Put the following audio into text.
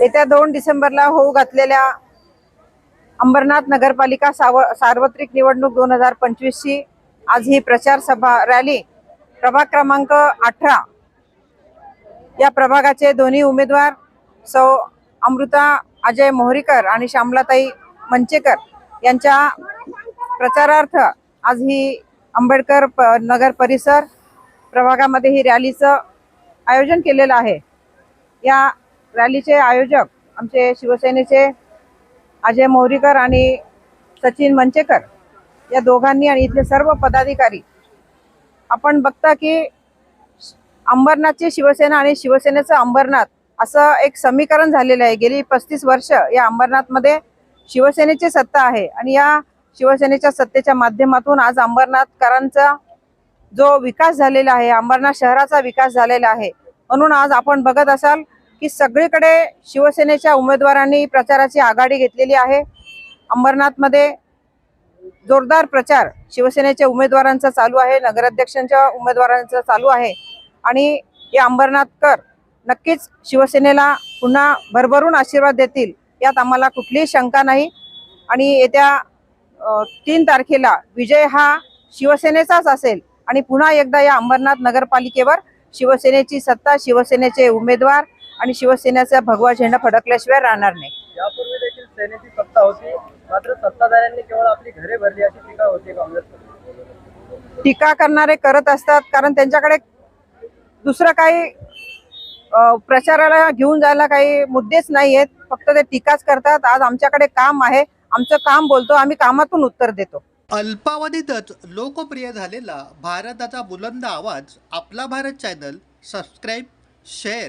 येत्या दोन डिसेंबरला होऊ घातलेल्या अंबरनाथ नगरपालिका साव सार्वत्रिक निवडणूक दोन हजार पंचवीसची. आज ही प्रचार सभा रॅली. प्रभाग क्रमांक अठरा. या प्रभागाचे दोन्ही उमेदवार सौ अमृता अजय मोहरीकर आणि श्यामलाताई मंचेकर यांच्या प्रचारार्थ आज ही आंबेडकर प- नगर परिसर प्रभागामध्ये ही रॅलीचं आयोजन केलेलं आहे. या रॅलीचे आयोजक आमचे शिवसेनेचे अजय मोहरीकर आणि सचिन मंचेकर या दोघांनी आणि इथले सर्व पदाधिकारी आपण बघता की अंबरनाथची शिवसेना आणि शिवसेनेचं अंबरनाथ असं एक समीकरण झालेलं आहे. गेली पस्तीस वर्ष या अंबरनाथमध्ये शिवसेनेची सत्ता आहे आणि या शिवसेनेच्या सत्तेच्या माध्यमातून आज अंबरनाथकरांचा जो विकास झालेला आहे अंबरनाथ शहराचा विकास झालेला आहे म्हणून आज आपण बघत असाल की सगळीकडे शिवसेनेच्या उमेदवारांनी प्रचाराची आघाडी घेतलेली आहे. अंबरनाथमध्ये जोरदार प्रचार शिवसेनेच्या उमेदवारांचा चालू आहे नगराध्यक्षांच्या उमेदवारांचा चालू आहे आणि या अंबरनाथकर नक्कीच शिवसेनेला पुन्हा भरभरून आशीर्वाद देतील यात आम्हाला कुठलीही शंका नाही. आणि येत्या तीन तारखेला विजय हा शिवसेनेचाच असेल आणि पुन्हा एकदा या अंबरनाथ नगरपालिकेवर शिवसेनेची सत्ता शिवसेनेचे उमेदवार आणि शिवसेनेचा भगवा झेंडा फडकल्याशिवाय राहणार नाही. यापूर्वी देखील सेनेची सत्ता होती मात्र सत्ताधाऱ्यांनी केवळ आपली घरे भरली अशी टीका होती काँग्रेसकडून. टीका करणारे करत असतात कारण त्यांच्याकडे दुसरं काही प्रचाराला घेऊन जायला काही मुद्देच नाही आहेत फक्त ते टीकाच करतात. आज आमच्याकडे काम आहे. आमचं काम बोलतो आम्ही कामातून उत्तर देतो. अल्पावधीतच लोकप्रिय झालेला भारताचा बुलंद आवाज आपला Bharat channel subscribe share